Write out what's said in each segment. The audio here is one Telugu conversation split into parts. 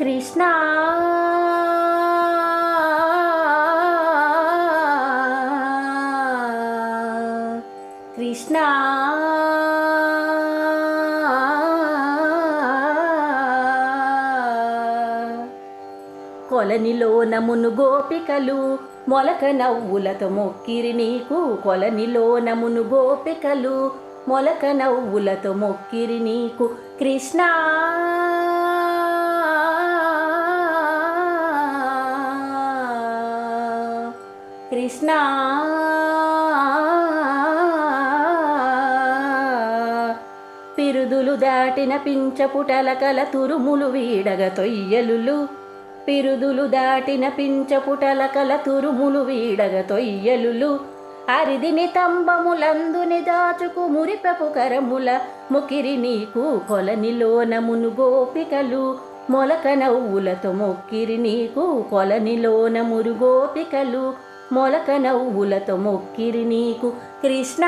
కృష్ణ. కృష్ణ. కొలనిలో నమును గోపికలు మొలక నవ్వులతో మొక్కిరి నీకు. కొలనిలో నమును గోపికలు మొలక నవ్వులతో మొక్కిరి నీకు. కృష్ణ. కృష్ణ పిరుదులు దాటిన పించపుటలకల తురుములు వీడగ తొయ్యలులు. పిరుదులు దాటిన పించపుటలకల తురుములు వీడగ తొయ్యలులు. అరిదిని తంబములందుని దాచుకు మురిపెపు కరముల ముకిరి నీకు కొలనిలోన మును గోపికలు. మొలక నవ్వులతో మొక్కిరి నీకు కొలనిలోన మురు గోపికలు. మొలక నవ్వులతో మొక్కిరి నీకు కృష్ణ.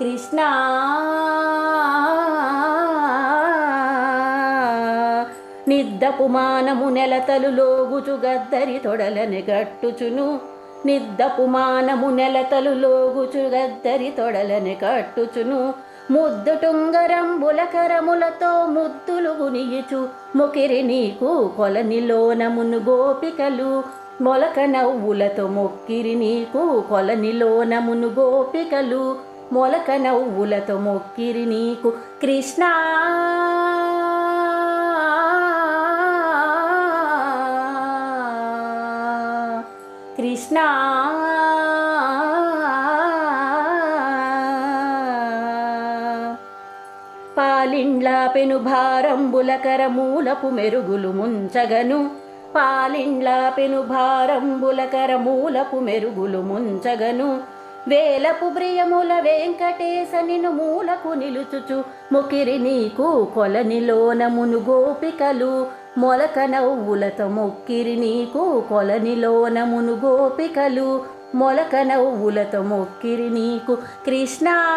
కృష్ణ. నిద్దపు మానము నెలతలు లోగుచు గద్దరి తొడలని గట్టుచును నిద్దపు మానము నెలతలు లోగుచు గద్దరి తొడలని కట్టుచును. ముద్దు ముద్దులు గునియుచు. ముకిరి నీకు కొలనిలోనమును గోపికలు. మొలక నవ్వులతో మొక్కిరి నీకు కొలనిలోనమును గోపికలు. మొలక నవ్వులతో మొక్కిరి నీకు కృష్ణ. కృష్ణ. పాలిండ్ల పెను భారంబుల కరమూలపు మెరుగులు ముంచగను. పాలిండ్ల పెను భారంబుల కరమూలపు మెరుగులు ముంచగను. వేలపు ప్రియముల వెంకటేశ నిను మూలకు నిలుచుచు. ముకిరి నీకు కొలనిలోన మును గోపికలు. మొలక నవ్వులతో మొక్కిరి నీకు కొలనిలోన మును గోపికలు. మొలక నవ్వులతో మొక్కిరి నీకు కృష్ణా